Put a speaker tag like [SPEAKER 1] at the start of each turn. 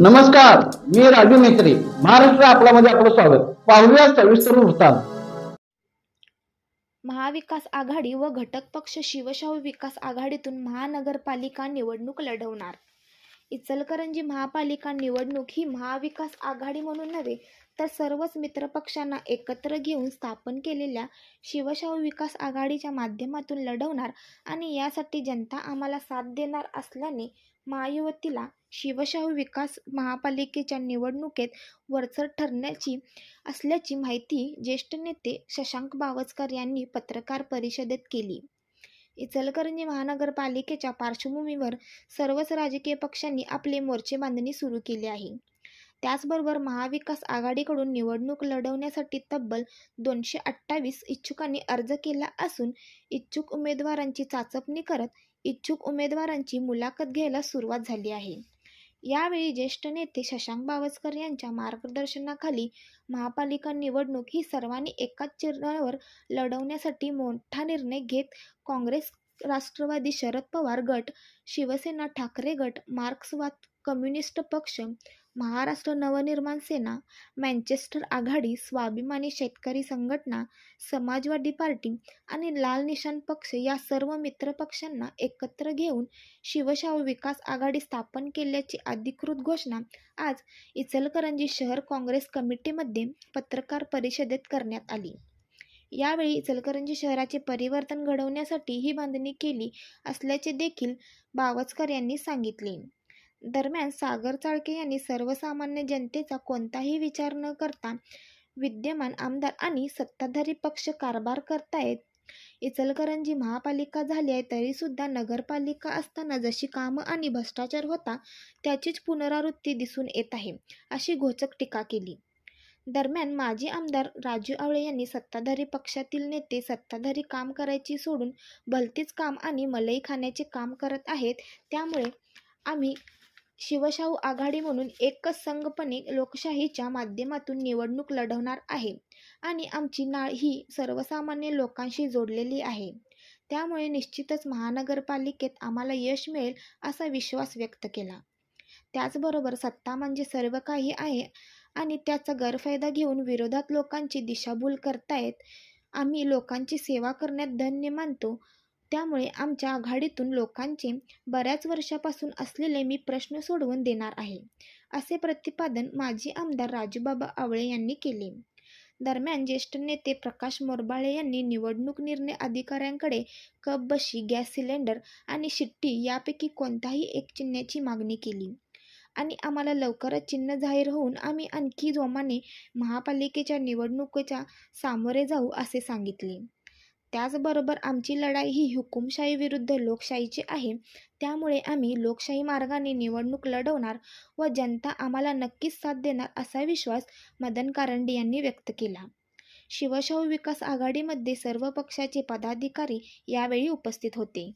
[SPEAKER 1] नमस्कार मी राजू मेत्री महाराष्ट्र आपला मध्ये आपलं स्वागत. पाहूया सविस्तर वृत्तांत.
[SPEAKER 2] महाविकास आघाडी व घटक पक्ष शिवशाहू विकास आघाडीतून महानगरपालिका निवडणूक लढवणार. इचलकरंजी महापालिका निवडणूक ही महाविकास आघाडी म्हणून नव्हे तर सर्वच मित्रपक्षांना एकत्र घेऊन स्थापन केलेल्या शिवशाहू विकास आघाडीच्या माध्यमातून लढवणार आणि यासाठी जनता आम्हाला साथ देणार असल्याने महायुवतीला शिवशाहू विकास महापालिकेच्या निवडणुकीत वरचढ ठरण्याची असल्याची माहिती ज्येष्ठ नेते शशांक बावचकर यांनी पत्रकार परिषदेत केली. इचलकरंजी महानगरपालिकेच्या पार्श्वभूमीवर सर्वच राजकीय पक्षांनी आपले मोर्चे बांधणी सुरू केली आहे. त्याचबरोबर महाविकास आघाडीकडून निवडणूक लढवण्यासाठी तब्बल दोनशे अठ्ठावीस इच्छुकांनी अर्ज केला असून इच्छुक उमेदवारांची चाचपणी करत इच्छुक उमेदवारांची मुलाखत घ्यायला सुरुवात झाली आहे. यावेळी ज्येष्ठ नेते शशांक बावस्कर यांच्या मार्गदर्शनाखाली महापालिका निवडणूक ही सर्वांनी एकाच चिन्हावर लढवण्यासाठी मोठा निर्णय घेत काँग्रेस राष्ट्रवादी शरद पवार गट शिवसेना ठाकरे गट मार्क्सवाद कम्युनिस्ट पक्ष महाराष्ट्र नवनिर्माण सेना मँचेस्टर आघाडी स्वाभिमानी शेतकरी संघटना समाजवादी पार्टी आणि लाल निशाण पक्ष या सर्व मित्र पक्षांना एकत्र घेऊन शिवशाहू विकास आघाडी स्थापन केल्याची अधिकृत घोषणा आज इचलकरंजी शहर काँग्रेस कमिटीमध्ये पत्रकार परिषदेत करण्यात आली. यावेळी इचलकरंजी शहराचे परिवर्तन घडवण्यासाठी ही बांधणी केली असल्याचे देखील बावचकर यांनी सांगितले. दरम्यान सागर चाळके यांनी सर्वसामान्य जनतेचा कोणताही विचार न करता विद्यमान आमदार आणि सत्ताधारी पक्ष कारभार करतायत. इचलकरंजी महापालिका झाली आहे तरीसुद्धा नगरपालिका असताना जशी कामं आणि भ्रष्टाचार होता त्याचीच पुनरावृत्ती दिसून येत आहे अशी घोचक टीका केली. दरम्यान माजी आमदार राजू आवळे यांनी सत्ताधारी पक्षातील नेते सत्ताधारी काम करायची सोडून भलतीच काम आणि मलई खाण्याचे काम करत आहेत त्यामुळे आम्ही शिवशाहू आघाडी म्हणून एकच संघपणे लोकशाहीच्या माध्यमातून निवडणूक लढवणार आहे. आणि आमची नाळ ही सर्वसामान्य लोकांशी जोडलेली आहे. त्यामुळे निश्चितच महानगरपालिकेत आम्हाला यश मिळेल असा विश्वास व्यक्त केला. त्याचबरोबर सत्ता म्हणजे सर्व काही आहे आणि त्याचा गैरफायदा घेऊन विरोधात लोकांची दिशाभूल करतायत. आम्ही लोकांची सेवा करण्यात धन्य मानतो. त्यामुळे आमच्या आघाडीतून लोकांचे बऱ्याच वर्षापासून असलेले मी प्रश्न सोडवून देणार आहे असे प्रतिपादन माजी आमदार राजूबाबा आवळे यांनी केले. दरम्यान ज्येष्ठ नेते प्रकाश मोरबाळे यांनी निवडणूक निर्णय अधिकाऱ्यांकडे कप बशी गॅस सिलेंडर आणि शिट्टी यापैकी कोणताही एक चिन्हाची मागणी केली. आणि आम्हाला लवकरच चिन्ह जाहीर होऊन आम्ही आणखी जोमाने महापालिकेच्या निवडणुकीच्या सामोरे जाऊ असे सांगितले. त्याचबरोबर आमची लढाई ही हुकुमशाही विरुद्ध लोकशाहीची आहे. त्यामुळे आम्ही लोकशाही मार्गाने निवडणूक लढवणार व जनता आम्हाला नक्कीच साथ देणार असा विश्वास मदन कारंडे यांनी व्यक्त केला. शिवशाहू विकास आघाडीमध्ये सर्व पक्षाचे पदाधिकारी यावेळी उपस्थित होते.